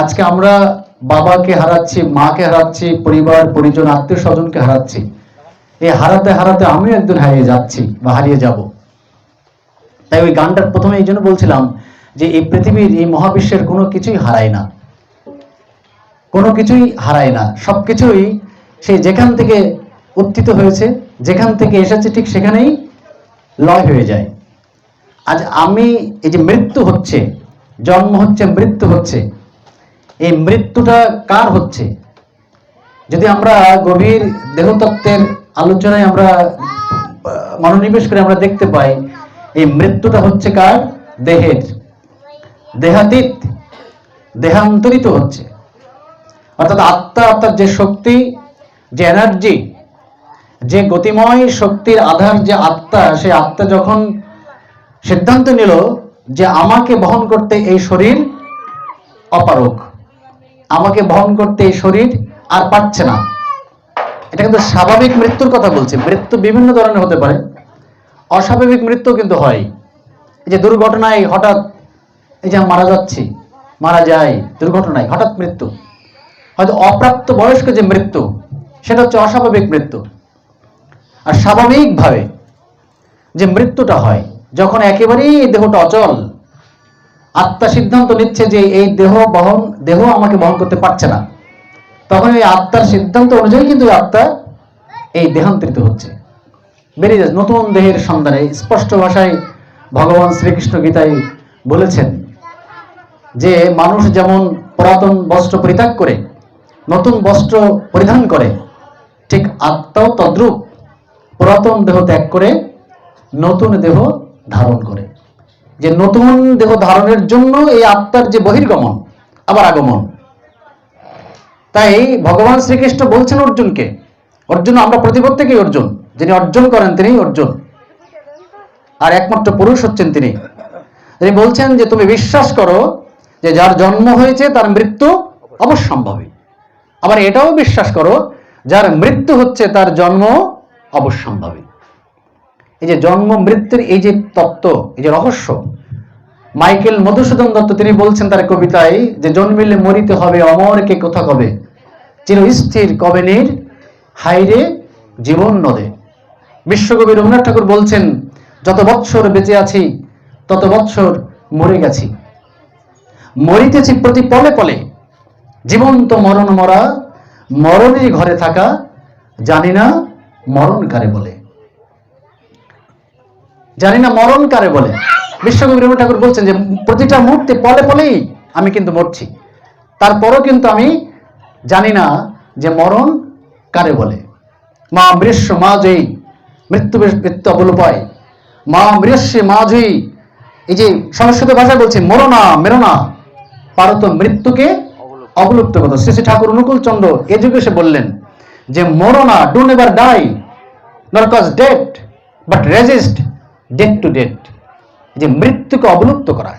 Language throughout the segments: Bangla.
আজকে আমরা বাবাকে হারাচ্ছি, মাকে হারাচ্ছি, পরিবার, পরিজন, আত্মীয় স্বজনকে হারাচ্ছি। এই হারাতে হারাতে আমিও একদিন হারিয়ে যাচ্ছি বা হারিয়ে যাব। তাই ওই গানটার প্রথমে এই জন্য বলছিলাম যে এই পৃথিবীর, এই মহাবিশ্বের কোনো কিছুই হারায় না। কোনো কিছুই হারায় না। সব কিছুই সে যেখান থেকে উত্থিত হয়েছে, যেখান থেকে এসেছে, ঠিক সেখানেই লয় হয়ে যায়। আজ আমি এই যে মৃত্যু হচ্ছে, জন্ম হচ্ছে, মৃত্যু হচ্ছে এই মৃত্যুটা কার হচ্ছে? যদি আমরা গভীর দেহতত্ত্বের আলোচনায় আমরা মনোনিবেশ করে আমরা দেখতে পাই, এই মৃত্যুটা হচ্ছে কার? দেহের। দেহাতীত, দেহান্তরিত হচ্ছে। অর্থাৎ আত্মা, অর্থাৎ যে শক্তি, যে এনার্জি যে গতিময় শক্তির আধার যে আত্মা সেই আত্মা যখন সিদ্ধান্ত নিল যে আমাকে বহন করতে এই শরীর অপারক আমাকে বহন করতে এই শরীর আর পারছে না। এটা কিন্তু স্বাভাবিক মৃত্যুর কথা বলছি। মৃত্যু বিভিন্ন ধরনের হতে পারে। অস্বাভাবিক মৃত্যু কিন্তু হয়। এই যে দুর্ঘটনায় হঠাৎ এই যে মারা যাচ্ছি, মারা যায় দুর্ঘটনায় হঠাৎ মৃত্যু। হয়তো অপ্রাপ্ত বয়স্ক যে মৃত্যু, সেটা হচ্ছে অস্বাভাবিক মৃত্যু। আর স্বাভাবিকভাবে যে মৃত্যুটা হয়, যখন একেবারেই দেহটা অচল আত্মা সিদ্ধান্ত নিচ্ছে যে এই দেহ বহন, দেহ আমাকে বহন করতে পারছে না। তখন এই আত্মার সিদ্ধান্ত অনুযায়ী কিন্তু আত্মা এই দেহান্তরিত হচ্ছে। বেরিয়ে যাচ্ছে। নতুন দেহের সন্ধানে স্পষ্ট ভাষায় ভগবান শ্রীকৃষ্ণ গীতায় বলেছেন যে, মানুষ যেমন পুরাতন বস্ত্র পরিত্যাগ করে, নতুন বস্ত্র পরিধান করে, ঠিক আত্মাও তদ্রূপ পুরাতন দেহ ত্যাগ করে নতুন দেহ ধারণ করে। যে নতুন দেহ ধারণের জন্য এই আত্মার যে বহির্গমন, আবার আগমন। তাই ভগবান শ্রীকৃষ্ণ বলছেন অর্জুনকে, অর্জুন, আমরা প্রতিপত্তিকেই অর্জুন। যিনি অর্জন করেন তিনি অর্জুন। আর একমাত্র পুরুষ হচ্ছেন তিনি। তিনি বলছেন যে, তুমি বিশ্বাস করো যে, যার জন্ম হয়েছে, তার মৃত্যু অবশ্যম্ভাবী। আবার এটাও বিশ্বাস করো, যার মৃত্যু হচ্ছে, তার জন্ম অবশ্যম্ভাবী। এই যে জন্ম মৃত্যুর এই যে তত্ত্ব, এই যে রহস্য, মাইকেল মধুসূদন দত্ত তিনি বলছেন তার কবিতায় যে জন্মিলে মরিতে হবে অমরকে কোথা কবে? চিরস্থির কবেনীর হাইরে জীবন নদে। বিশ্বকবি রবীন্দ্রনাথ ঠাকুর বলছেন, যত বৎসর বেঁচে আছি, তত বৎসর মরে গেছি। মরিতেছি প্রতি পলে পলে। জীবন্ত মরণ মরা, মরণের ঘরে থাকা, জানি না মরণ কারে বলে। জানি না মরণ কারে বলে। বিশ্বকবি রবীন্দ্রনাথ ঠাকুর বলছেন যে, প্রতিটা মুহূর্তে পলে পলেই আমি কিন্তু মরছি। তারপরও কিন্তু আমি জানি না যে মরণ কারে বলে। মা বৃষ্য মা জয়ী, মৃত্যু মৃত্যু অবলুপায় মা বৃষ্যে মা জয়ী। এই যে সংস্কৃত ভাষায় বলছে মরো না মেরো না পারত মৃত্যুকে অবলুপ্ত করতো শ্রী শ্রী ঠাকুর অনুকূল চন্দ্র এ যুগে এসে বললেন যে মরো না do never die not cause death but resist death to death যে মৃত্যুকে অবলুপ্ত করা,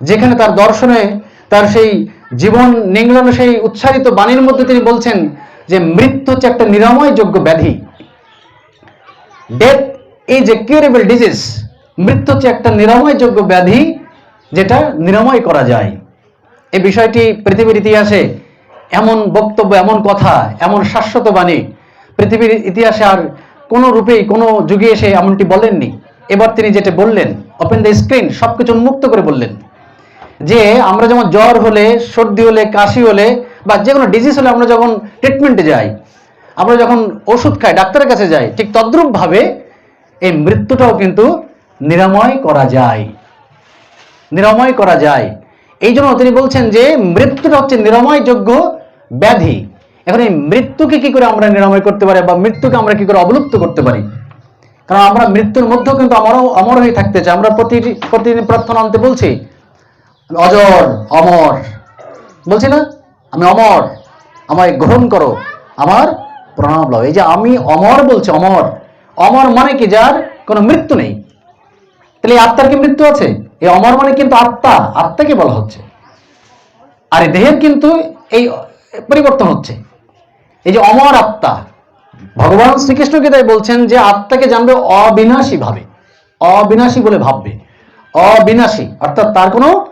যেখানে তার দর্শনে, তার সেই জীবন নিংড়ানো, সেই উচ্চারিত বাণীর মধ্যে তিনি বলছেন যে মৃত্যু হচ্ছে একটা নিরাময় যোগ্য ব্যাধি। Death is a curable disease মৃত্যু হচ্ছে একটা নিরাময়যোগ্য ব্যাধি যেটা নিরাময় করা যায়। এই বিষয়টি পৃথিবীর ইতিহাসে এমন বক্তব্য, এমন কথা, এমন শাশ্বত বাণী, পৃথিবীর ইতিহাসে আর কোনো রূপেই, কোনো যুগে এসে এমনটি বলেননি। এবার তিনি যেটা বললেন ওপেন দ্য স্ক্রিন সবকিছু উন্মুক্ত করে বললেন। যে আমরা যেমন জ্বর হলে, সর্দি হলে, কাশি হলে, বা যে কোনো ডিজিজ হলে আমরা যখন ট্রিটমেন্টে যাই, আমরা যখন ওষুধ খাই, ডাক্তারের কাছে যাই, ঠিক তদ্রূপভাবে এই মৃত্যুটাও কিন্তু নিরাময় করা যায়। নিরাময় করা যায়। এই জন্য তিনি বলছেন যে, মৃত্যুটা হচ্ছে নিরাময়যোগ্য ব্যাধি। এখন এই মৃত্যুকে কি করে আমরা নিরাময় করতে পারি, বা মৃত্যুকে আমরা কি করে অবলুপ্ত করতে পারি? কারণ আমরা মৃত্যুর মধ্যেও কিন্তু আমারও অমর হয়ে থাকতে চাই। আমরা প্রতি প্রতিদিন প্রার্থনা আনতে বলছি, অজর, অমর। বলছি না, আমি অমর, আমায় গ্রহণ করো, আমার প্রণাম লও। এই যে আমি অমর বলছি, অমর। অমর মানে কি? যার কোনো মৃত্যু নেই। তাহলে এই আত্মার কি মৃত্যু আছে? এই অমর মানে কিন্তু আত্মা। আত্মাকে বলা হচ্ছে। আর দেহের কিন্তু এই পরিবর্তন হচ্ছে। এই যে অমর আত্মা। ভগবান শ্রীকৃষ্ণকে তাই বলছেন যে আত্মাকে জানবে অবিনাশী ভাবে। অবিনাশী বলে ভাববে। অবিনাশী, অর্থাৎ তার কোনো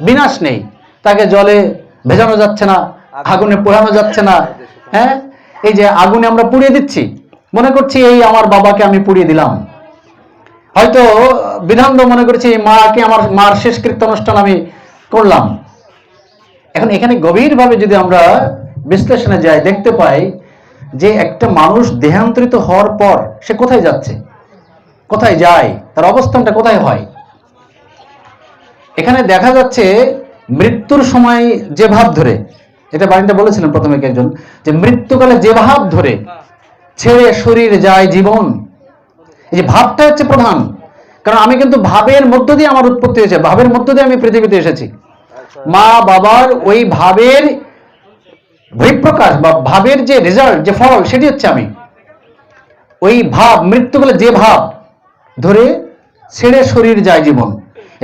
বিনাশ নেই। তাকে জলে ভেজানো যাচ্ছে না, আগুনে পোড়ানো যাচ্ছে না। হ্যাঁ? এই যে আগুনে আমরা পুড়িয়ে দিচ্ছি। মনে করছি এই আমার বাবাকে আমি পুড়িয়ে দিলাম। হয়তো বিধান মনে করছি মাকে আমার মার শেষকৃত্য অনুষ্ঠান আমি করলাম। এখন এখানে গভীরভাবে যদি আমরা বিশ্লেষণে যাই, দেখতে পাই যে একটা মানুষ দেহান্তরিত হওয়ার পর সে কোথায় যাচ্ছে? কোথায় যায়? তার অবস্থানটা কোথায় হয়? এখানে দেখা যাচ্ছে মৃত্যুর সময় যে ভাব ধরে, এটা বাড়িটা বলেছিলেন প্রথমে একজন? যে মৃত্যুকালে যে ভাব ধরে, ছেড়ে শরীর যায় জীবন। এই যে ভাবটা হচ্ছে প্রধান। কারণ আমি কিন্তু ভাবের মধ্য দিয়ে আমার উৎপত্তি হয়েছে, ভাবের মধ্য দিয়ে আমি পৃথিবীতে এসেছি। মা বাবার ওই ভাবের বহিঃপ্রকাশ বা ভাবের যে রেজাল্ট যে ফল, সেটি হচ্ছে আমি। ওই ভাব, মৃত্যুগুলো যে ভাব, ধরে ছেড়ে শরীর যায় জীবন।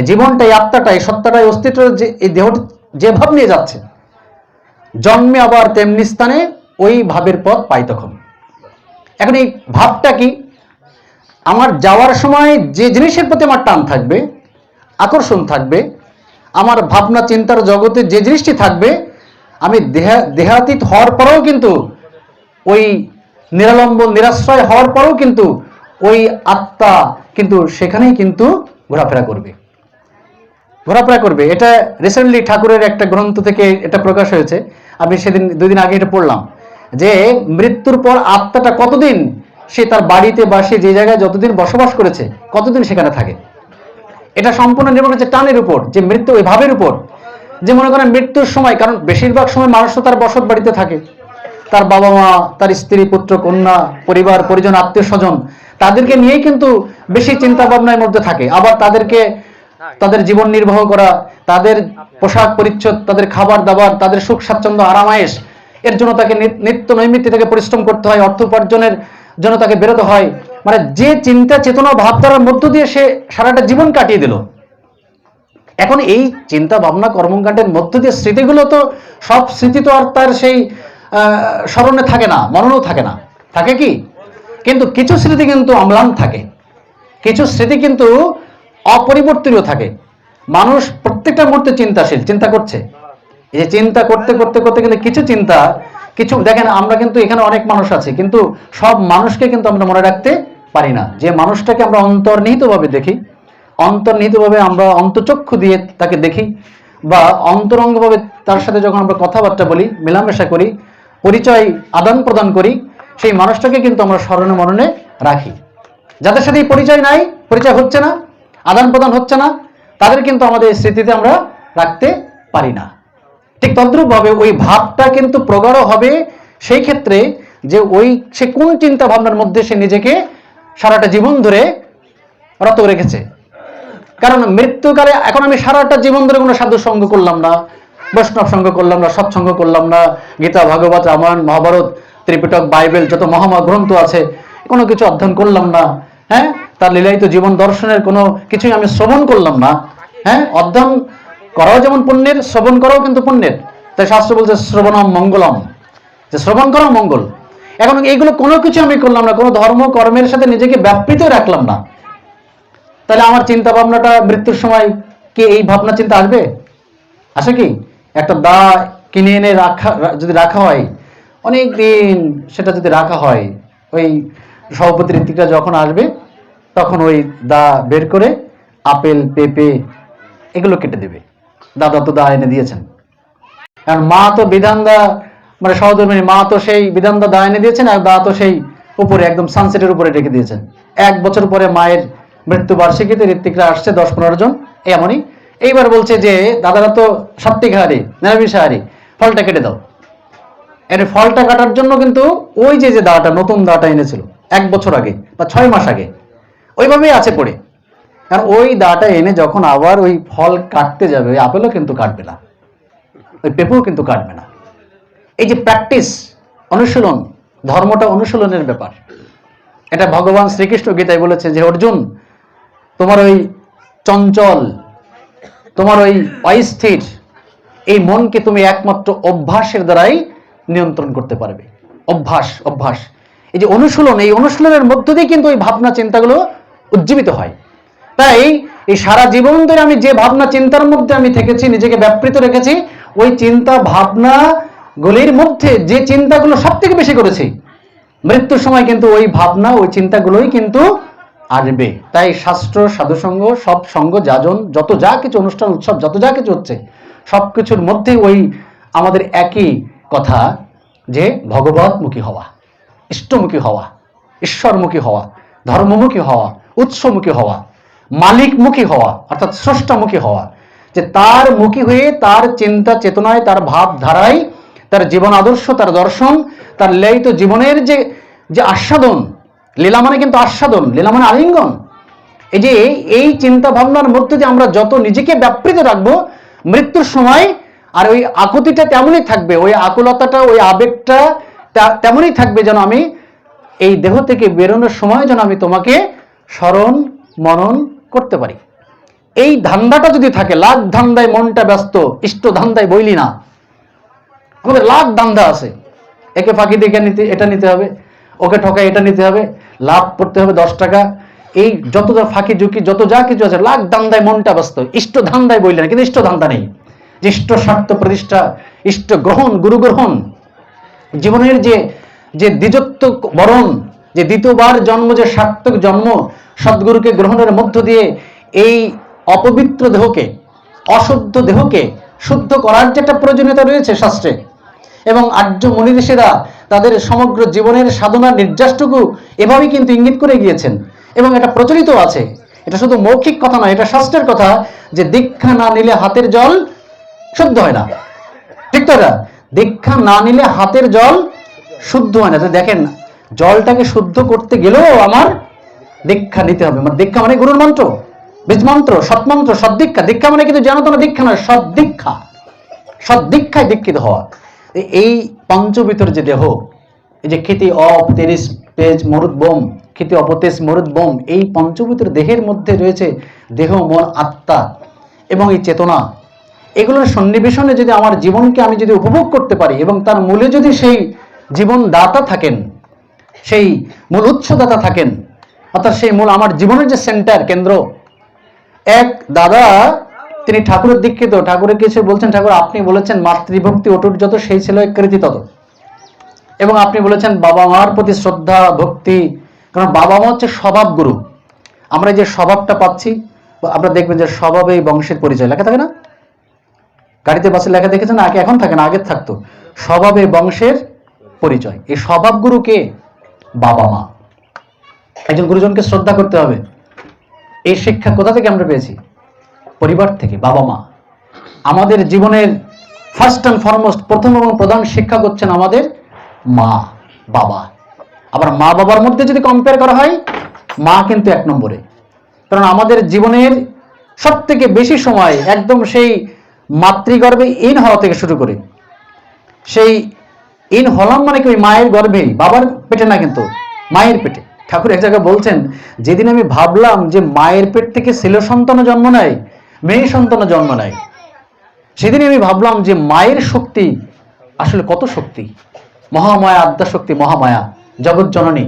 জীবনটাই, আত্মাটাই, সত্তাটাই অস্তিত্ব যে, এই দেহটি যে ভাব নিয়ে যাচ্ছে, জন্মে আবার তেমনি স্থানে ওই ভাবের পথ পাই তখন। এখন এই ভাবটা কি? আমার যাওয়ার সময় যে জিনিসের প্রতি আমার টান থাকবে, আকর্ষণ থাকবে, আমার ভাবনা, চিন্তার জগতে যে জিনিসটি থাকবে আমি দেহা, দেহাতীত হওয়ার পরেও কিন্তু ওই নিরালম্ব, নিরাশ্রয় হওয়ার পরেও কিন্তু ওই আত্মা কিন্তু সেখানেই কিন্তু ঘোরাফেরা করবে। ঘোরাফেরা করবে। এটা রিসেন্টলি ঠাকুরের একটা গ্রন্থ থেকে এটা প্রকাশ হয়েছে। আমি সেদিন দুই দিন আগে এটা পড়লাম যে মৃত্যুর পর আত্মাটা কতদিন সে তার বাড়িতে বা সে যে জায়গায় যতদিন বসবাস করেছে, কতদিন সেখানে থাকে? এটা সম্পূর্ণ নির্ভর করছে টানের উপর, যে মৃত্যু ওই ভাবের উপর। যে মনে করেন মৃত্যুর সময়, কারণ বেশিরভাগ সময় মানুষ তো তার বসত বাড়িতে থাকে। তার বাবা মা, তার স্ত্রী, পুত্র, কন্যা, পরিবার, পরিজন, আত্মীয় স্বজন, তাদেরকে নিয়েই কিন্তু বেশি চিন্তা ভাবনার মধ্যে থাকে। আবার তাদেরকে তাদের জীবন নির্বাহ করা, তাদের পোশাক পরিচ্ছদ, তাদের খাবার দাবার, তাদের সুখ, স্বাচ্ছন্দ্য আরামায়েশ এর জন্য তাকে নিত্য নৈমিত্তি থেকে পরিশ্রম করতে হয়, অর্থ উপার্জনের জন্য তাকে বেরোতে হয়। মানে যে চিন্তা, চেতনা, ভাবধারার মধ্য দিয়ে সে সারাটা জীবন কাটিয়ে দিল। এখন এই চিন্তা ভাবনা কর্মকাণ্ডের মধ্য দিয়ে স্মৃতিগুলো তো, সব স্মৃতি তো আর তার সেই স্মরণে থাকে না মননেও থাকে না। থাকে কি? কিন্তু কিছু স্মৃতি কিন্তু অম্লান থাকে। কিছু স্মৃতি কিন্তু অপরিবর্তনীয় থাকে। মানুষ প্রত্যেকটা মুহূর্তে চিন্তাশীল, চিন্তা করছে। এই যে চিন্তা করতে করতে করতে গেলে কিছু চিন্তা, কিছু, দেখেন আমরা কিন্তু এখানে অনেক মানুষ আছে, কিন্তু সব মানুষকে কিন্তু আমরা মনে রাখতে পারি না। যে মানুষটাকে আমরা অন্তর্নিহিতভাবে দেখি অন্তর্নিহিতভাবে আমরা অন্তচক্ষু দিয়ে তাকে দেখি বা অন্তরঙ্গভাবে তার সাথে যখন আমরা কথাবার্তা বলি, মেলামেশা করি, পরিচয় আদান প্রদান করি, সেই মানুষটাকে কিন্তু আমরা স্মরণে মরণে রাখি। যাদের সাথে পরিচয় নাই, পরিচয় হচ্ছে না, আদান প্রদান হচ্ছে না, তাদের কিন্তু আমাদের স্মৃতিতে আমরা রাখতে পারি না। ঠিক তদ্রূপভাবে ওই ভাবটা কিন্তু প্রগাঢ় হবে সেই ক্ষেত্রে যে ওই, সে কোন চিন্তা ভাবনার মধ্যে সে নিজেকে সারাটা জীবন ধরে রত রেখেছে। কারণ মৃত্যুকালে এখন আমি সারাটা জীবন ধরে কোনো সাধু সঙ্গ করলাম না, বৈষ্ণব সঙ্গ করলাম না সৎসঙ্গ করলাম না, গীতা, ভাগবত, রামায়ণ, মহাভারত, ত্রিপিটক, বাইবেল, যত মহামা গ্রন্থ আছে, কোনো কিছু অধ্যয়ন করলাম না হ্যাঁ? তার লীলায়িত জীবন দর্শনের কোনো কিছুই আমি শ্রবণ করলাম না হ্যাঁ? অধ্যয়ন করাও যেমন পুণ্যের, শ্রবণ করাও কিন্তু পুণ্যের। তাই শাস্ত্র বলছে, শ্রবণম মঙ্গলম। যে শ্রবণ করাও মঙ্গল। এখন এইগুলো কোনো কিছু আমি করলাম না, কোনো ধর্ম, কর্মের সাথে নিজেকে ব্যাপৃত রাখলাম না। তাহলে আমার চিন্তা ভাবনাটা মৃত্যুর সময় কি এই ভাবনা চিন্তা আসবে? আসে কি? একটা দা কিনে এনে রাখা, যদি রাখা হয় অনেক দিন সেটা যদি রাখা হয়, ওই সভাপতি ঋত্বিকরা যখন আসবে, তখন ওই দা বের করে আপেল, পেঁপে এগুলো কেটে দেবে। দাদা তো দা এনে দিয়েছেন। কারণ মা তো বিধান দা মানে সহধর্মিনী, মা তো সেই বিধান দা দা এনে দিয়েছেন, আর দা তো সেই উপরে, একদম সানসেটের উপরে রেখে দিয়েছেন। এক বছর পরে মায়ের মৃত্যু বার্ষিকীতে ঋত্বিকরা আসছে, দশ পনেরো জন, এমনই। এইবার বলছে যে, দাদারা তো সাত্বিকহারী নিরামিষাহারী ফলটা কেটে দাও। এর ফলটা কাটার জন্য কিন্তু ওই যে যে দাটা নতুন দাটা এনেছিল, এক বছর আগে বা ছয় মাস আগে, ওইভাবেই আছে পড়ে। কারণ ওই দাটা এনে যখন আবার ওই ফল কাটতে যাবে, ওই আপেলও কিন্তু কাটবে না, ওই পেঁপেও কিন্তু কাটবে না। এই যে প্র্যাকটিস, অনুশীলন, ধর্মটা অনুশীলনের ব্যাপার, এটা ভগবান শ্রীকৃষ্ণ গীতায় বলেছে যে, অর্জুন তোমার ওই চঞ্চল, তোমার ওই অস্থির, এই মনকে তুমি একমাত্র অভ্যাসের দ্বারাই নিয়ন্ত্রণ করতে পারবে। অভ্যাস অভ্যাস। এই যে অনুশীলন, এই অনুশীলনের মধ্য দিয়ে কিন্তু ওই ভাবনা চিন্তাগুলো উজ্জীবিত হয়। তাই এই সারা জীবন ধরে আমি যে ভাবনা চিন্তার মধ্যে আমি থেকেছি, নিজেকে ব্যাপৃত রেখেছি, ওই চিন্তা, ভাবনা গুলির মধ্যে যে চিন্তাগুলো সব থেকে বেশি করেছি, মৃত্যুর সময় কিন্তু ওই ভাবনা, ওই চিন্তাগুলোই কিন্তু আসবে। তাই শাস্ত্র, সাধুসঙ্গ, সব সঙ্গ, যাজন, যত যা কিছু অনুষ্ঠান, উৎসব, যত যা কিছু হচ্ছে, সব কিছুর মধ্যে ওই আমাদের একই কথা যে ভগবতমুখী হওয়া, ইষ্টমুখী হওয়া, ঈশ্বরমুখী হওয়া, ধর্মমুখী হওয়া, উৎসমুখী হওয়া, মালিকমুখী হওয়া, অর্থাৎ স্রষ্টামুখী হওয়া, যে তার মুখী হয়ে তার চিন্তা চেতনায়, তার ভাব ধারায় তার জীবন আদর্শ, তার দর্শন, তার লয়িত জীবনের যে যে আস্বাদন লীলা মানে কিন্তু আস্বাদন, লীলা মানে আলিঙ্গন। এই যে এই চিন্তা ভাবনার মধ্যে যে আমরা যত নিজেকে ব্যাপৃত রাখব, মৃত্যুর সময় আর ওই আকুতিটা তেমনই থাকবে, ওই আকুলতাটা, ওই আবেগটা তেমনই থাকবে যেন আমি এই দেহ থেকে বেরোনোর সময় যেন আমি তোমাকে স্মরণ, মনন করতে পারি। এই ধান্দাটা যদি থাকে, লাখ ধান্দায় মনটা ব্যস্ত, ইষ্ট ধান্দায় বইলি না। আমাদের লাখ ধান্দা আছে। একে ফাঁকি দিকে নিতে, এটা নিতে হবে, ওকে ঠকায় এটা নিতে হবে। লাভ করতে হবে দশ টাকা। এই যত যা ফাঁকি ঝুঁকি, যত যা কিছু আছে, লাখ ধান্দায় মনটা ব্যস্ত। ইষ্ট ধান্দায় বইলে না, কিন্তু ইষ্ট ধান্দা নেই। যে ইষ্ট স্বার্থ প্রতিষ্ঠা, ইষ্ট গ্রহণ, গুরু গ্রহণ, জীবনের যে যে দ্বিজত্ব বরণ, যে দ্বিতীয়বার জন্ম, যে সার্থক জন্ম, সদ্গুরুকে গ্রহণের মধ্য দিয়ে এই অপবিত্র দেহকে, অশুদ্ধ দেহকে শুদ্ধ করার যে একটা প্রয়োজনীয়তা রয়েছে শাস্ত্রে এবং আর্য মনীষীরা তাদের সমগ্র জীবনের সাধনার নির্যাসটুকু এভাবেই কিন্তু ইঙ্গিত করে গিয়েছেন। এবং এটা প্রচলিত আছে। এটা শুধু মৌখিক কথা নয়, এটা শাস্ত্রের কথা যে দীক্ষা না নিলে হাতের জল শুদ্ধ হয় না। ঠিক তো এটা? দীক্ষা না নিলে হাতের জল শুদ্ধ হয় না। তো দেখেন, জলটাকে শুদ্ধ করতে গেলেও আমার দীক্ষা নিতে হবে। মানে দীক্ষা মানে গুরুর মন্ত্র বীজ মন্ত্র সৎমন্ত্র, সদ্দীক্ষা। দীক্ষা মানে কিন্তু জানো না দীক্ষা নয়, সদ্দীক্ষা। সদ্দীক্ষায় দীক্ষিত হওয়া। এই পঞ্চবিতর যে দেহ, এই যে খ্যাতি অপ তেরিস পেজ মরুদ বোম খ্যাতি অপতেজ মরুদ বোম, এই পঞ্চবিতর দেহের মধ্যে রয়েছে দেহ, মন, আত্মা এবং এই চেতনা। এগুলোর সন্নিবেশনে যদি আমার জীবনকে আমি যদি উপভোগ করতে পারি এবং তার মূলে যদি সেই জীবন দাতা থাকেন, সেই মূল উৎসদাতা থাকেন, অর্থাৎ সেই মূল আমার জীবনের যে সেন্টার কেন্দ্র, এক দাদা তিনি ঠাকুরের দীক্ষিত ঠাকুরের কিছু বলছেন, ঠাকুর, আপনি বলেছেন মাতৃভক্তি অটুট যত, সেই ছিল কৃতি তত। এবং আপনি বলেছেন, বাবা মার প্রতি শ্রদ্ধা, ভক্তি। কারণ বাবা মা হচ্ছে স্বভাব গুরু। আমরা যে স্বভাবটা পাচ্ছি, আপনারা দেখবেন যে স্বভাবে এই বংশের পরিচয়। লেখা থাকে না? গাড়িতে, বাসে লেখা দেখেছেন আগে এখন থাকে না আগে থাকতো। স্বভাবে বংশের পরিচয়। এই স্বভাব গুরু কে? বাবা মা। একজন গুরুজনকে শ্রদ্ধা করতে হবে। এই শিক্ষা কোথা থেকে আমরা পেয়েছি? পরিবার থেকে বাবা মা। আমাদের জীবনের ফার্স্ট অ্যান্ড ফরমোস্ট প্রথম এবং প্রধান শিক্ষা করছেন আমাদের মা, বাবা। আবার মা, বাবার মধ্যে যদি কম্পেয়ার করা হয়, মা কিন্তু এক নম্বরে। কারণ আমাদের জীবনের সব থেকে বেশি সময় একদম সেই মাতৃগর্ভে ইন হওয়া থেকে শুরু করে। সেই ইন হলাম মানে কি ওই মায়ের গর্ভেই বাবার পেটে না কিন্তু, মায়ের পেটে। ঠাকুর এক জায়গায় বলছেন, যেদিন আমি ভাবলাম যে মায়ের পেট থেকে ছেলে সন্তানও জন্ম নেয় মেয়ে সন্তানও জন্ম নেয়। সেদিন আমি ভাবলাম যে মায়ের শক্তি আসলে কত শক্তি? মহামায়া আদ্যা শক্তি মহামায়া, জগৎ জননী।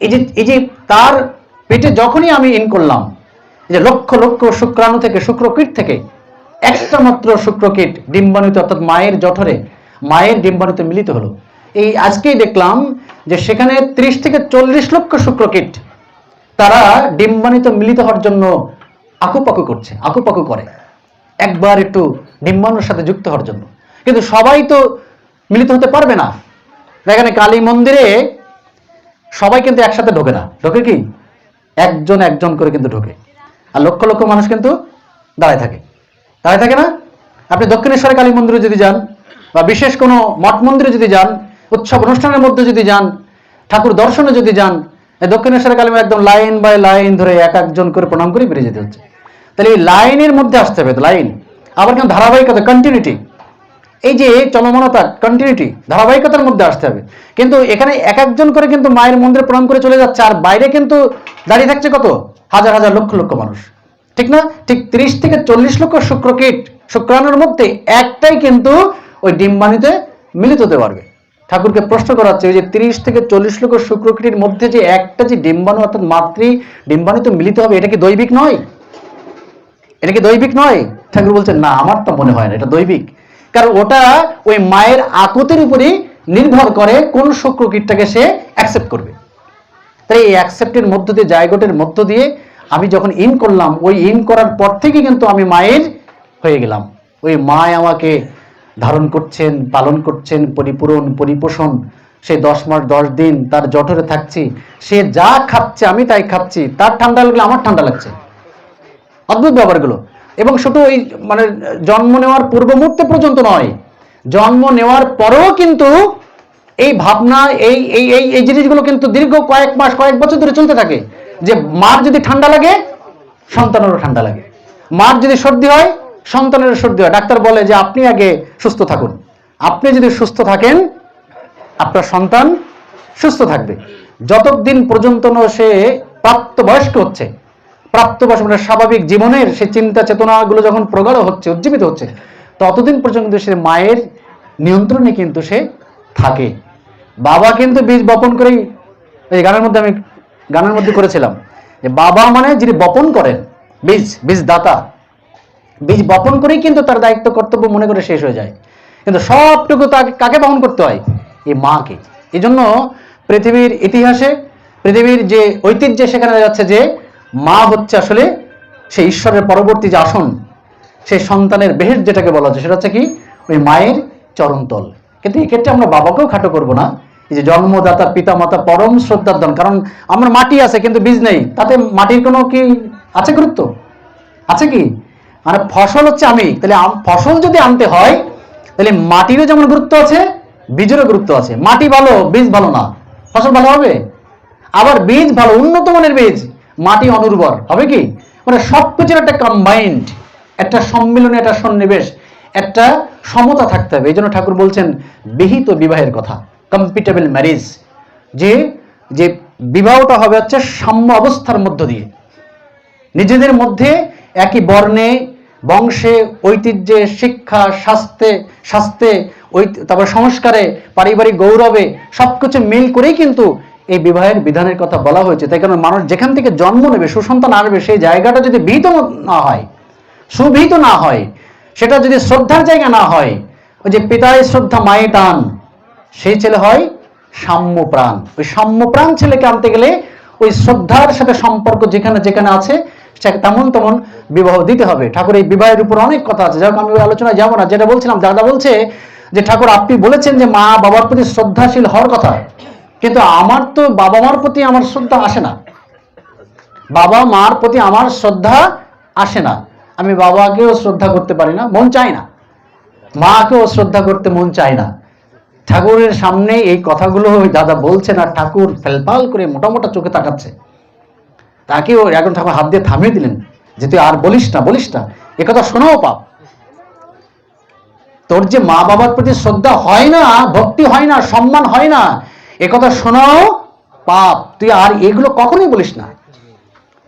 এই যে এই যে তার পেটে যখনই আমি ইন করলাম যে লক্ষ লক্ষ শুক্রাণু থেকে, শুক্রকীট থেকে, একটা মাত্র শুক্রকীট ডিম্বাণুতে, অর্থাৎ মায়ের জঠরে, মায়ের ডিম্বাণুতে মিলিত হলো। এই আজকেই দেখলাম যে সেখানে ত্রিশ থেকে চল্লিশ লক্ষ শুক্রকীট তারা ডিম্বাণিত মিলিত হওয়ার জন্য আকুপাকু করছে, আকুপাকু করে। একবার একটু ডিম্বাণুর সাথে যুক্ত হওয়ার জন্য। কিন্তু সবাই তো মিলিত হতে পারবে না। এখানে কালী মন্দিরে সবাই কিন্তু একসাথে ঢোকে না। ঢোকে কি? একজন একজন করে কিন্তু ঢোকে। আর লক্ষ লক্ষ মানুষ কিন্তু দাঁড়ায় থাকে। দাঁড়ায় থাকে না? আপনি দক্ষিণেশ্বরে কালী মন্দিরে যদি যান, বা বিশেষ কোনো মঠ মন্দিরে যদি যান, উৎসব অনুষ্ঠানের মধ্যে যদি যান, ঠাকুর দর্শনে যদি যান দক্ষিণেশ্বরে কালী একদম লাইন বাই লাইন ধরে এক একজন করে প্রণাম করে বেরিয়ে যেতে হচ্ছে। তাহলে এই লাইনের মধ্যে আসতে হবে লাইন। আবার কেন ধারাবাহিকতা কন্টিনিউটি এই যে চলমানতা কন্টিনিউটি ধারাবাহিকতার মধ্যে আসতে হবে। কিন্তু এখানে এক একজন করে কিন্তু মায়ের মন্দিরে প্রণাম করে চলে যাচ্ছে, আর বাইরে কিন্তু দাঁড়িয়ে থাকছে কত? হাজার হাজার, লক্ষ লক্ষ মানুষ। ঠিক না? ঠিক তিরিশ থেকে চল্লিশ লক্ষ শুক্রকীট শুক্রাণুর মধ্যে একটাই কিন্তু ওই ডিম্বাণুতে মিলিত হতে পারবে। ঠাকুরকে প্রশ্ন করা হচ্ছে যে তিরিশ থেকে চল্লিশ লক্ষ শুক্রকীটের মধ্যে যে একটা যে ডিম্বাণু, অর্থাৎ মাতৃ ডিম্বাণুতে মিলিত হবে, এটা কি দৈবিক নয়? এটা কি দৈবিক নয়? ঠাকুর বলছেন, না, আমার তো মনে হয় না, এটা দৈবিক। কারণ ওটা ওই মায়ের আকুতির উপরই নির্ভর করে কোন শুক্র কীটটাকে সে অ্যাকসেপ্ট করবে। তাই এই অ্যাকসেপ্টের মধ্য দিয়ে, জায়গোটের মধ্য দিয়ে আমি যখন ইন করলাম, ওই ইন করার পর থেকে কিন্তু আমি মায়ের হয়ে গেলাম। ওই মায় আমাকে ধারণ করছেন, পালন করছেন, পরিপূরণ, পরিপোষণ। সে দশ মাস, দশ দিন তার জঠরে থাকছি। সে যা খাচ্ছে আমি তাই খাচ্ছি। তার ঠান্ডা লাগলে আমার ঠান্ডা লাগছে। অদ্ভুত ব্যাপারগুলো। এবং শুধু ওই মানে জন্ম নেওয়ার পূর্ব মুহূর্তে পর্যন্ত নয়, জন্ম নেওয়ার পরেও কিন্তু এই ভাবনা, এই এই এই এই জিনিসগুলো কিন্তু দীর্ঘ কয়েক মাস, কয়েক বছর ধরে চলতে থাকে। যে মার যদি ঠান্ডা লাগে, সন্তানেরও ঠান্ডা লাগে। মার যদি সর্দি হয়, সন্তানেরও সর্দি হয়। ডাক্তার বলে যে, আপনি আগে সুস্থ থাকুন। আপনি যদি সুস্থ থাকেন, আপনার সন্তান সুস্থ থাকবে। যতদিন পর্যন্ত সে প্রাপ্তবয়স্ক হচ্ছে প্রাপ্তবয়স্ক মানে স্বাভাবিক জীবনের সে চিন্তা চেতনাগুলো যখন প্রগাঢ় হচ্ছে, উজ্জীবিত হচ্ছে, ততদিন পর্যন্ত সে মায়ের নিয়ন্ত্রণে কিন্তু সে থাকে। বাবা কিন্তু বীজ বপন করেই, এই গানের মধ্যে আমি গানের মধ্যে করেছিলাম, যে বাবা মানে যিনি বপন করেন, বীজ বীজ দাতা বীজ বপন করেই কিন্তু তার দায়িত্ব, কর্তব্য মনে করে শেষ হয়ে যায়। কিন্তু সবটুকু তাকে কাকে বহন করতে হয়? এই মাকে। এই জন্য পৃথিবীর ইতিহাসে, পৃথিবীর যে ঐতিহ্যে সেখানে যাচ্ছে যে মা হচ্ছে আসলে সেই ঈশ্বরের পরবর্তী যে আসন, সেই সন্তানের বেহের যেটাকে বলা হচ্ছে, সেটা হচ্ছে কি? ওই মায়ের চরণতল। কিন্তু এক্ষেত্রে আমরা বাবাকেও খাটো করব না। এই যে জন্মদাতা পিতা মাতা পরম শ্রদ্ধার ধন কারণ আমার মাটি আছে, কিন্তু বীজ নেই। তাতে মাটির কোনো কি আছে গুরুত্ব? আছে কি? মানে ফসল হচ্ছে আমি। তাহলে ফসল যদি আনতে হয়, তাহলে মাটিরও যেমন গুরুত্ব আছে, বীজেরও গুরুত্ব আছে। মাটি ভালো, বীজ ভালো না। ফসল ভালো হবে? আবার বীজ ভালো, উন্নত মানের বীজ। মাটি অনুর্বর, হবে কি? মানে সব কিছুর একটা কম্বাইন্ড একটা সম্মিলনে, একটা সন্নিবেশ, একটা সমতা থাকতে হবে। এই জন্য ঠাকুর বলছেন, বিহিত বিবাহের কথা কম্পিটেবল ম্যারেজ যে যে বিবাহটা হবে হচ্ছে সাম্য অবস্থার মধ্য দিয়ে। নিজেদের মধ্যে একই বর্ণে, বংশে, ঐতিহ্যে, শিক্ষা স্বাস্থ্যে স্বাস্থ্যে ঐত- তারপর সংস্কারে, পারিবারিক গৌরবে সবকিছু মিল করেই কিন্তু এই বিবাহের বিধানের কথা বলা হয়েছে, তাই কারণ মানুষ যেখান থেকে জন্ম নেবে, সুসন্তান আসবে, সেই জায়গাটা যদি বিহিত না হয় সুবিহিত না হয়, সেটা যদি শ্রদ্ধার জায়গা না হয়, ওই যে পিতায় শ্রদ্ধা, মায়ে টান, সেই ছেলে হয় সাম্যপ্রাণ। ওই সাম্যপ্রাণ ছেলেকে আনতে গেলে ওই শ্রদ্ধার সাথে সম্পর্ক যেখানে যেখানে আছে তেমন তেমন বিবাহ দিতে হবে। ঠাকুর, এই বিবাহের উপর অনেক কথা আছে। যাক আমি আলোচনায় যাব না। যেটা বলছিলাম, দাদা বলছে যে, ঠাকুর, আপনি বলেছেন যে মা বাবার প্রতি শ্রদ্ধাশীল হওয়ার কথা। কিন্তু আমার তো বাবা মার প্রতি আমার শ্রদ্ধা আসে না। বাবা মার প্রতি আমার শ্রদ্ধা আসে না। আমি বাবাকেও শ্রদ্ধা করতে পারি না, মন চায় না। মাকেও শ্রদ্ধা করতে মন চায় না। ঠাকুরের সামনে এই কথাগুলো দাদা বলছেন আর ঠাকুর ফেলপাল করে মোটা মোটা চোখে তাকাচ্ছে। তাকেও এখন ঠাকুর হাত দিয়ে থামিয়ে দিলেন যে তুই আর বলিস না বলিস না। এ কথা শোনাও পাপ। তোর যে মা বাবার প্রতি শ্রদ্ধা হয় না, ভক্তি হয় না, সম্মান হয় না এ কথা শোনাও, পাপ। তুই আর এগুলো কখনোই বলিস না।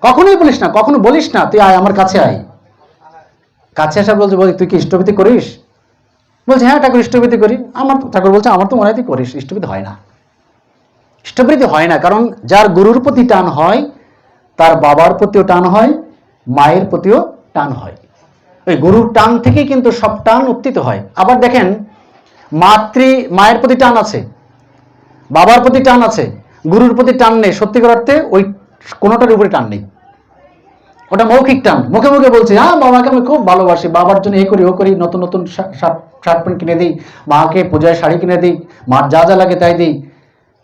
কখনোই বলিস না, কখনো বলিস না, তুই আয় আমার কাছে আয়। কাছে আসা বলছে, বলি, তুই কি ইষ্টভীতি করিস? বলছে হ্যাঁ ঠাকুর, ইষ্টভীতি করি। আমার ঠাকুর বলছে, আমার তো মনে হয় তুই করিস, ইষ্টভীতি হয় না। ইষ্টভীতি হয় না, কারণ যার গুরুর প্রতি টান হয়, তার বাবার প্রতিও টান হয়, মায়ের প্রতিও টান হয়। ওই গুরুর টান থেকেই কিন্তু সব টান উত্থিত হয়। আবার দেখেন, মাতৃ মায়ের প্রতি টান আছে। বাবার প্রতি টান আছে, গুরুর প্রতি টান নেই। সত্যিকার অর্থে ওই কোনোটার উপরে টান নেই। ওটা মৌখিক টান। মুখে মুখে বলছে হ্যাঁ বাবাকে আমি খুব ভালোবাসি। বাবার জন্য এ করি, ও করি, নতুন নতুন শার্ট প্যান্ট কিনে দিই, মাকে পূজায় শাড়ি কিনে দিই, মার যা যা লাগে তাই দিই।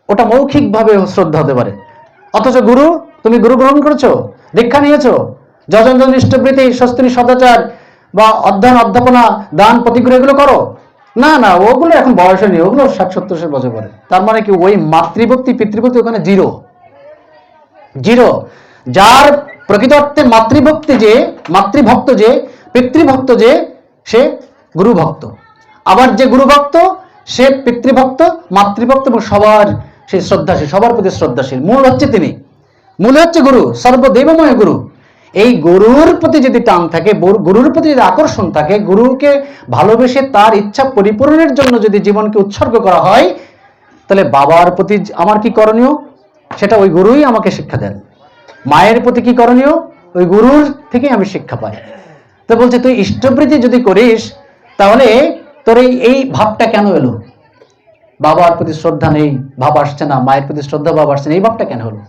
ওটা মৌখিকভাবে শ্রদ্ধা হতে পারে। অথচ গুরু, তুমি গুরু গ্রহণ করেছ, দীক্ষা নিয়েছো, যজন ইষ্টবৃত্তি স্বস্তিনী সদাচার বা অধ্যয়ন, অধ্যাপনা, দান প্রতিগ্রহ এগুলো করো। না না, ওগুলো এখন বয়সে নেই ওগুলো ষাট সত্তর বছর পরে। তার মানে কি, ওই মাতৃভক্তি, পিতৃভক্তি ওখানে জিরো। জিরো। যার প্রকৃত অর্থে মাতৃভক্তি যে, মাতৃভক্ত যে, পিতৃভক্ত যে, সে গুরুভক্ত। আবার যে গুরুভক্ত, সে পিতৃভক্ত, মাতৃভক্ত এবং সবার সে শ্রদ্ধাশীল সবার প্রতি শ্রদ্ধাশীল। মূল হচ্ছে তিনি। মূল হচ্ছে গুরু, সর্বদেবময় গুরু। এই গরুর প্রতি যদি টান থাকে গরুর প্রতি যদি আকর্ষণ থাকে, গুরুকে ভালোবেসে তার ইচ্ছা পরিপূরণের জন্য যদি জীবনকে উৎসর্গ করা হয়, তাহলে বাবার প্রতি আমার কি করণীয়? সেটা ওই গুরুই আমাকে শিক্ষা দেন। মায়ের প্রতি কি করণীয়? ওই গুরুর থেকে আমি শিক্ষা পাই। তো বলছে, তুই ইষ্টবৃত্তি যদি করিস, তাহলে তোর এই এই ভাবটা কেন এলো? বাবার প্রতি শ্রদ্ধা নেই, ভাব আসছে না। মায়ের প্রতি শ্রদ্ধা, ভাব আসছে না। এই ভাবটা কেন হলো?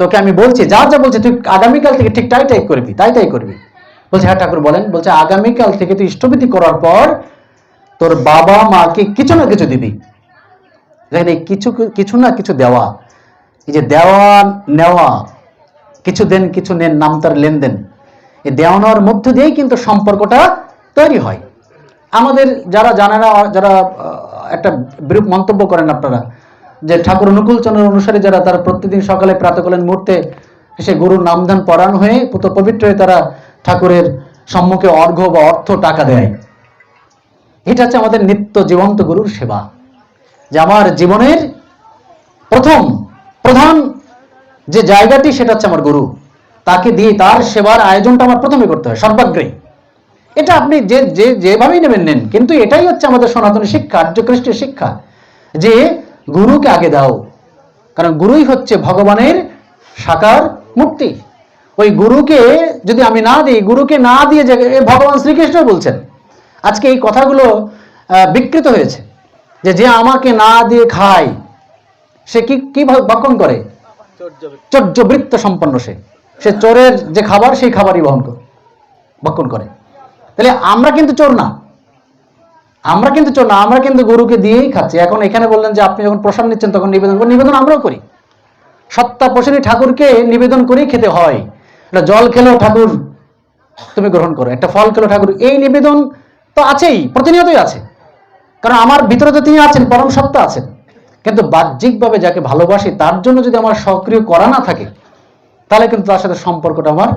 তোকে আমি বলছি, যা যা বলছি, তুই আগামীকাল থেকে ঠিক তাই তাই করবি, তাই তাই করবি। বলছে হ্যাঁ ঠাকুর, বলেন। বলছে, আগামীকাল থেকে তুই ইষ্টবিধি করার পর তোর বাবা মাকে কিছু না কিছু দিবি। দেখেন এই কিছু কিছু না কিছু দেওয়া, এই যে দেওয়া, নেওয়া, কিছু দেন, কিছু নেন, নাম তার লেনদেন, এই দেওয়া নেওয়ার মধ্য দিয়েই কিন্তু সম্পর্কটা তৈরি হয়। আমাদের যারা জানে না যারা একটা বিরূপ মন্তব্য করেন আপনারা যে ঠাকুর অনুকূল চন্দ্র অনুসারে যারা তারা প্রতিদিন সকালে প্রাতকালীন মুহূর্তে সে গুরুর নামধান পরাণ হয়ে পুত পবিত্র হয়ে তারা ঠাকুরের সম্মুখে অর্ঘ বা অর্থ টাকা দেয়। এটা হচ্ছে আমাদের নিত্য জীবন্ত গুরুর সেবা, যে আমার জীবনের প্রথম, প্রধান যে জায়গাটি সেটা হচ্ছে আমার গুরু। তাকে দিয়ে তার সেবার আয়োজনটা আমার প্রথমে করতে হয়, সর্বাগ্রে। এটা আপনি যে যে, যেভাবেই নেবেন নেন, কিন্তু এটাই হচ্ছে আমাদের সনাতনী শিক্ষা আর্যকৃষ্টের শিক্ষা, যে গুরুকে আগে দাও। কারণ গুরুই হচ্ছে ভগবানের সাকার মূর্তি। ওই গুরুকে যদি আমি না দিই, গুরুকে না দিয়ে যে ভগবান শ্রীকৃষ্ণ বলছেন। আজকে এই কথাগুলো বিকৃত হয়েছে। যে যে আমাকে না দিয়ে খায়, সে কি কি বক্ষণ করে? চর্যবৃত্ত সম্পন্ন সে। সে চোরের যে খাবার, সেই খাবারই বহন করে বক্ষণ করে। তাহলে আমরা কিন্তু চোর না। আমরা কিন্তু চোর না, আমরা কিন্তু গরুকে দিয়েই খাচ্ছি। এখন এখানে বললেন যে আপনি যখন প্রসাদ নিচ্ছেন তখন নিবেদন করেন। নিবেদন আমরাও করি। সত্তা পোষণী ঠাকুরকে নিবেদন করেই খেতে হয়। একটা জল খেলেও ঠাকুর তুমি গ্রহণ করো, একটা ফল খেলো ঠাকুর। এই নিবেদন তো আছেই, প্রতিনিয়তই আছে। কারণ আমার ভিতরে তো তিনি আছেন, পরম সত্তা আছেন। কিন্তু বাহ্যিকভাবে যাকে ভালোবাসি, তার জন্য যদি আমার সক্রিয় করা না থাকে, তাহলে কিন্তু তার সাথে সম্পর্কটা আমার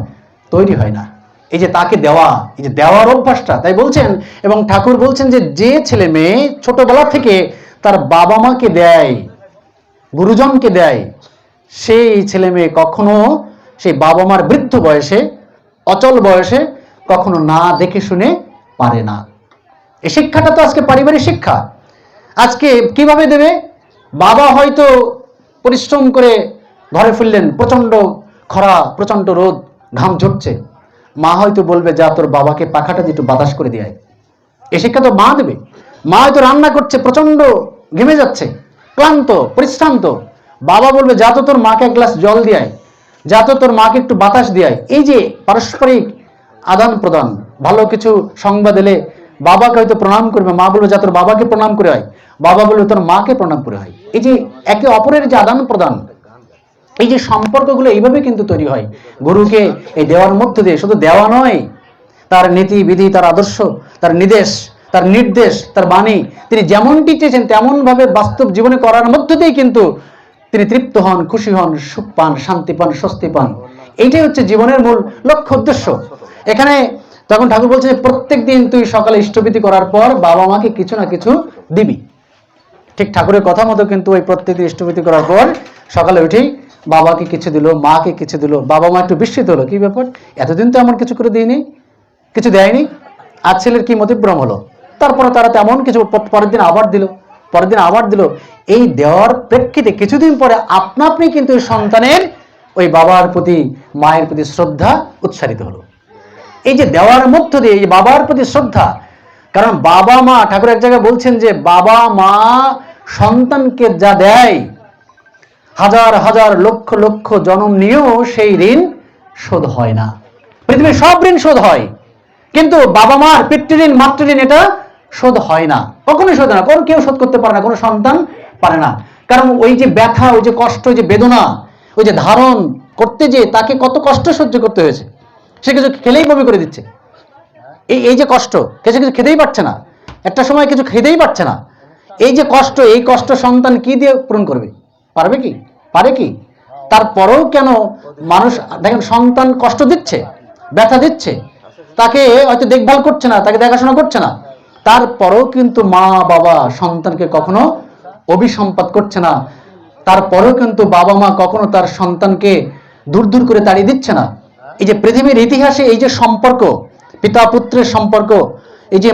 তৈরি হয় না। এই যে তাকে দেওয়া, এই যে দেওয়ার অভ্যাসটা, তাই বলছেন? এবং ঠাকুর বলছেন যে যে ছেলে মেয়ে ছোটবেলা থেকে তার বাবা মাকে দেয়, গুরুজনকে দেয়, সেই ছেলে মেয়ে কখনো সেই বাবা মার বৃদ্ধ বয়সে, অচল বয়সে কখনো না দেখে শুনে পারে না। এই শিক্ষাটা তো আজকে পারিবারিক শিক্ষা। আজকে কীভাবে দেবে? বাবা হয়তো পরিশ্রম করে ঘরে ফিরলেন প্রচণ্ড খরা প্রচণ্ড রোদ, ঘাম ঝরছে। মা হয়তো বলবে, যা তোর বাবাকে পাখাটা একটু বাতাস করে দেয় এ শিক্ষা তো মা দেবে। মা হয়তো রান্না করছে প্রচণ্ড ঘেমে যাচ্ছে, ক্লান্ত, পরিশ্রান্ত। বাবা বলবে, যা তো তোর মাকে এক গ্লাস জল দিয়ে। যা তো তোর মাকে একটু বাতাস দিয়ে। এই যে পারস্পরিক আদান প্রদান, ভালো কিছু সংবাদ এলে বাবাকে হয়তো প্রণাম করবে। মা বলবে, যা তোর বাবাকে প্রণাম করে হয় বাবা বলবে, তোর মাকে প্রণাম করে হয় এই যে একে অপরের যে আদান প্রদান এই যে সম্পর্কগুলো এইভাবে কিন্তু তৈরি হয়। গুরুকে এই দেওয়ার মধ্য দিয়ে শুধু দেওয়া নয়, তার নীতি বিধি তার আদর্শ, তার নির্দেশ তার নির্দেশ, তার বাণী, তিনি যেমনটি চেয়েছেন তেমনভাবে বাস্তব জীবনে করার মধ্য দিয়েই কিন্তু তিনি তৃপ্ত হন, খুশি হন, সুখ পান, শান্তি পান, স্বস্তি পান। এইটাই হচ্ছে জীবনের মূল লক্ষ্য, উদ্দেশ্য। এখানে তখন ঠাকুর বলছে প্রত্যেক দিন তুই সকালে ইষ্টভীতি করার পর বাবা মাকে কিছু না কিছু দিবি। ঠিক ঠাকুরের কথা মতো কিন্তু ওই প্রত্যেকদিন ইষ্টভীতি করার পর সকালে উঠেই বাবাকে কিছু দিল, মাকে কিছু দিল, বাবা মা একটু বিস্মিত হলো, কি ব্যাপার? এতদিন তো এমন কিছু করে দিইনি, কিছু দেয়নি? আর ছেলের কি মতিভ্রম হলো? তারপরে তারা তেমন কিছু পরের দিন আবার দিল, পরের দিন আবার দিল। এই দেওয়ার প্রেক্ষিতে কিছুদিন পরে আপনা আপনি কিন্তু ওই সন্তানের ওই বাবার প্রতি, মায়ের প্রতি শ্রদ্ধা উৎসারিত হলো। এই যে দেওয়ার মধ্য দিয়ে এই বাবার প্রতি শ্রদ্ধা, কারণ বাবা মা, ঠাকুর এক জায়গায় বলছেন যে বাবা মা সন্তানকে যা দেয় হাজার হাজার লক্ষ লক্ষ জনম নিয়েও সেই ঋণ শোধ হয় না। পৃথিবীর সব ঋণ শোধ হয়। কিন্তু বাবা মার পিতৃঋণ, মাতৃঋণ এটা শোধ হয় না। কখনোই শোধ না। কোন কেউ শোধ করতে পারে না, কোনো সন্তান পারে না। কারণ ওই যে ব্যথা, ওই যে কষ্ট, ওই যে বেদনা, ওই যে ধারণ করতে যে তাকে কত কষ্ট সহ্য করতে হয়েছে, সে কিছু খেলেই বমি করে দিচ্ছে। এই এই যে কষ্ট কিছু কিছু খেতেই পারছে না। একটা সময় কিছু খেতেই পারছে না। এই যে কষ্ট, এই কষ্ট সন্তান কি দিয়ে পূরণ করবে? পারবে কি? পারে কি? তারপরেও কেন মানুষ, দেখেন, সন্তান কষ্ট দিচ্ছে, ব্যথা দিচ্ছে, তাকে হয়তো দেখভাল করছে না, তাকে দেখাশোনা করছে না, তারপরেও কিন্তু মা, বাবা, সন্তানকে কখনো অভিসম্পাদ করছে না, তারপরেও কিন্তু বাবা মা কখনো তার সন্তানকে দূর দূর করে তাড়িয়ে দিচ্ছে না। এই যে পৃথিবীর ইতিহাসে এই যে সম্পর্ক, পিতা পুত্রের সম্পর্ক, এই যে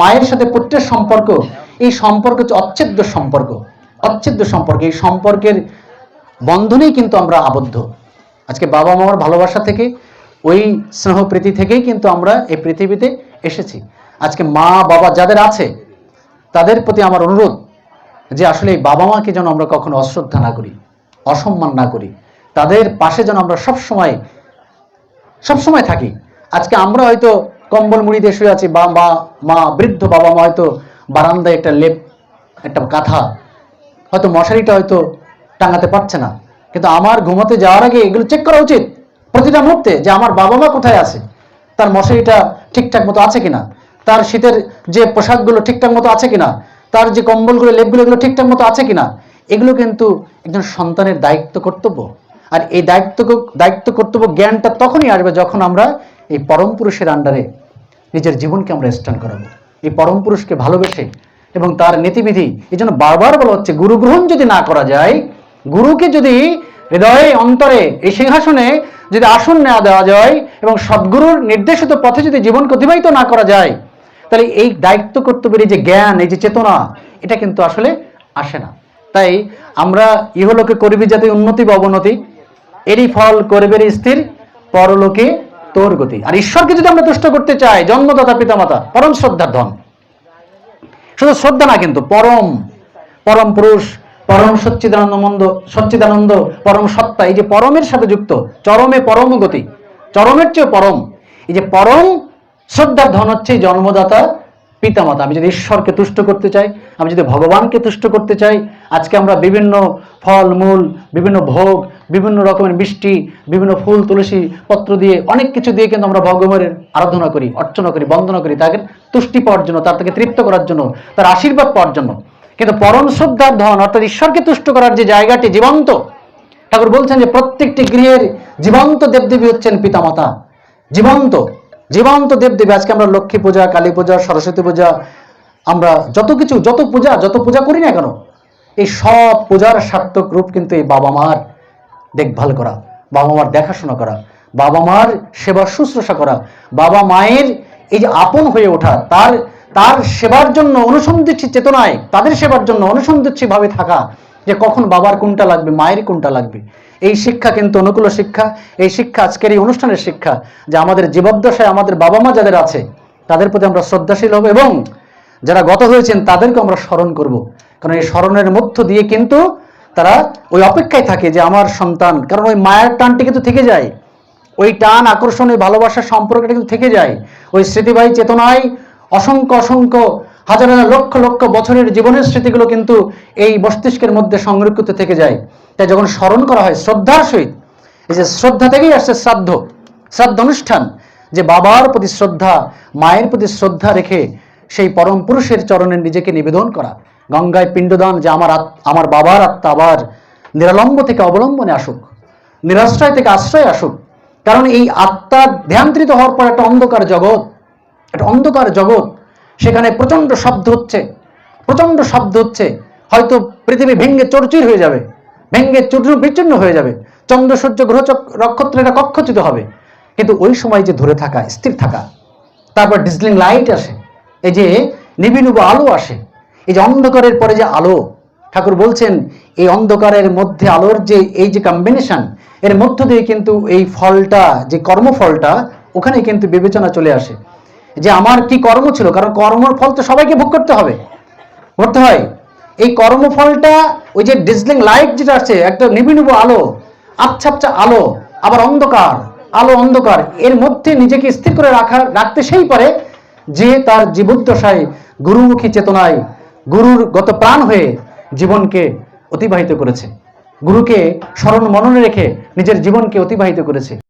মায়ের সাথে পুত্রের সম্পর্ক, এই সম্পর্ক হচ্ছে অচ্ছেদ্য সম্পর্ক। অচ্ছেদ্য সম্পর্ক, এই সম্পর্কের বন্ধনেই কিন্তু আমরা আবদ্ধ। আজকে বাবা মার ভালোবাসা থেকে, ওই স্নেহ প্রীতি থেকেই কিন্তু আমরা এই পৃথিবীতে এসেছি। আজকে মা, বাবা যাদের আছে, তাদের প্রতি আমার অনুরোধ যে আসলে এই বাবা মাকে যেন আমরা কখনো অশ্রদ্ধা না করি, অসম্মান না করি। তাদের পাশে যেন আমরা সবসময় সবসময় থাকি। আজকে আমরা হয়তো কম্বল মুড়ি দিয়ে শুয়ে আছি, বা মা, বৃদ্ধ বাবা মা হয়তো বারান্দায় একটা লেপ, একটা কাঁথা হয়তো মশারিটা হয়তো টাঙাতে পারছে না। কিন্তু আমার ঘুমাতে যাওয়ার আগে এগুলো চেক করা উচিত। প্রতিটা মুহূর্তে যে আমার বাবা মা কোথায় আছে, তার মশারিটা ঠিকঠাক মতো আছে কিনা, তার শীতের যে পোশাকগুলো ঠিকঠাক মতো আছে কিনা, তার যে কম্বলগুলো, লেপগুলো এগুলো ঠিকঠাক মতো আছে কিনা, এগুলো কিন্তু একজন সন্তানের দায়িত্ব কর্তব্য। আর এই দায়িত্ব দায়িত্ব কর্তব্য জ্ঞানটা তখনই আসবে যখন আমরা এই পরম পুরুষের আন্ডারে নিজের জীবনকে আমরা স্ট্যান্ড করাবো। এই পরম পুরুষকে ভালোবেসে এবং তার নীতিবিধি। এই জন্য বারবার বলা হচ্ছে গুরু গ্রহণ যদি না করা যায়, গুরুকে যদি হৃদয়ে, অন্তরে, এই সিংহাসনে যদি আসন নেওয়া দেওয়া যায় এবং সদ্গুরুর নির্দেশিত পথে যদি জীবনকে অতিবাহিত না করা যায়, তাহলে এই দায়িত্ব কর্তব্যের এই যে জ্ঞান, এই যে চেতনা, এটা কিন্তু আসলে আসে না। তাই আমরা ইহলোকে করিবি যাতে উন্নতি বা অবনতি, এরই ফল করবে স্থির পরলোকে তোর গতি। আর ঈশ্বরকে যদি আমরা তুষ্ট করতে চাই, জন্মদাতা, পিতামাতা, পরম শ্রদ্ধার ধন শুধু শ্রদ্ধা না কিন্তু পরম পরম পুরুষ, পরম সচ্চিদানন্দ সচ্চিদানন্দ, পরম সত্তা, এই যে পরমের সাথে যুক্ত, চরমে পরম গতি, চরমের চেয়ে পরম, এই যে পরম, শ্রদ্ধার ধন হচ্ছে জন্মদাতা পিতামাতা, আমি যদি ঈশ্বরকে তুষ্ট করতে চাই, আমি যদি ভগবানকে তুষ্ট করতে চাই, আজকে আমরা বিভিন্ন ফল, মূল, বিভিন্ন ভোগ, বিভিন্ন রকমের মিষ্টি, বিভিন্ন ফুল, তুলসী পত্র দিয়ে অনেক কিছু দিয়ে কিন্তু আমরা ভগবানের আরাধনা করি, অর্চনা করি, বন্দনা করি, তাকে তুষ্টি পাওয়ার জন্য, তার তাকে তৃপ্ত করার জন্য, তার আশীর্বাদ পাওয়ার জন্য। কিন্তু পরম শ্রদ্ধার ধন, অর্থাৎ ঈশ্বরকে তুষ্ট করার যে জায়গাটি জীবন্ত, ঠাকুর বলছেন যে প্রত্যেকটি গৃহের জীবন্ত দেবদেবী হচ্ছেন পিতামাতা। জীবন্ত। জীবন্ত দেব দেবদেবী, আজকে আমরা লক্ষ্মী পূজা, কালী পূজা, সরস্বতী পূজা, আমরা যত কিছু, যত পূজা যত পূজা করি না কেন, এই সব পূজার সার্থক রূপ কিন্তু এই বাবা মার দেখভাল করা, বাবা মার দেখাশোনা করা, বাবা মার সেবা শুশ্রূষা করা, বাবা মায়ের এই যে আপন হয়ে ওঠা, তার তার সেবার জন্য অনুসন্ধিচ্ছি চেতনায়, তাদের সেবার জন্য অনুসন্ধিচ্ছি ভাবে থাকা, যে কখন বাবার কোনটা লাগবে, মায়ের কোনটা লাগবে এই শিক্ষা কিন্তু অনুকূল শিক্ষা, এই শিক্ষা আজকের এই অনুষ্ঠানের শিক্ষা যে আমাদের জীবদ্দশায় আমাদের বাবা মা যাদের আছে, তাদের প্রতি আমরা শ্রদ্ধাশীল হব এবং যারা গত হয়েছেন তাদেরকে আমরা স্মরণ করব। কারণ এই স্মরণের মধ্য দিয়ে কিন্তু তারা ওই অপেক্ষায় থাকে যে আমার সন্তান, কারণ ওই মায়ের টানটি কিন্তু থেকে যায়। ওই টান, আকর্ষণ, ওই ভালোবাসার সম্পর্কটা কিন্তু থেকে যায়। ওই স্মৃতিবাহী চেতনায় অসংখ্য অসংখ্য হাজার হাজার লক্ষ লক্ষ বছরের জীবনের স্মৃতিগুলো কিন্তু এই মস্তিষ্কের মধ্যে সংরক্ষিত থেকে যায়। তাই যখন স্মরণ করা হয় শ্রদ্ধার সহিত, এই যে শ্রদ্ধা থেকেই আসছে শ্রাদ্ধ শ্রাদ্ধ অনুষ্ঠান, যে বাবার প্রতি শ্রদ্ধা, মায়ের প্রতি শ্রদ্ধা রেখে সেই পরম পুরুষের চরণে নিজেকে নিবেদন করা। গঙ্গায় পিণ্ডদান যে আমার আমার বাবার আত্মা আবার নিরালম্ব থেকে অবলম্বনে আসুক, নিরাশ্রয় থেকে আশ্রয় আসুক। কারণ এই আত্মা ধ্যানতৃত হওয়ার পর একটা অন্ধকার জগৎ, একটা অন্ধকার জগৎ সেখানে প্রচণ্ড শব্দ হচ্ছে, প্রচণ্ড শব্দ হচ্ছে। হয়তো পৃথিবী ভেঙ্গে চরচির হয়ে যাবে, ভেঙ্গে চূর্ণ বিচ্ছিন্ন হয়ে যাবে। চন্দ্র সূর্য গ্রহ চক- নক্ষত্র এটা কক্ষচ্যুত হবে। কিন্তু ওই সময় যে ধরে থাকা, স্থির থাকা, তারপর ডিসলিং লাইট আসে, এই যে নিবিনুব আলো আসে, এই যে অন্ধকারের পরে যে আলো, ঠাকুর বলছেন, এই অন্ধকারের মধ্যে আলোর যে, এই যে কম্বিনেশন এর মধ্য দিয়ে কিন্তু এই ফলটা, যে কর্মফলটা, ওখানে কিন্তু বিবেচনা চলে আসে। যে আমার কি কর্ম ছিল? কারণ কর্মর ফল তো সবাইকে ভোগ করতে হবে। করতে হয়। এই কর্মফলটা ওই যে ডিজলিং লাইট যেটা আছে একটা নিবিনুব আলো আচ্ছা আচ্ছা আলো, আবার অন্ধকার, আলো অন্ধকার, এর মধ্যে নিজেকে স্থির করে রাখা রাখতে সেই পারে যে তার জীবদ্দশায় গুরুমুখী চেতনায় গুরুর গত প্রাণ হয়ে জীবনকে অতিবাহিত করেছে। গুরুকে স্মরণ মননে রেখে নিজের জীবনকে অতিবাহিত করেছে।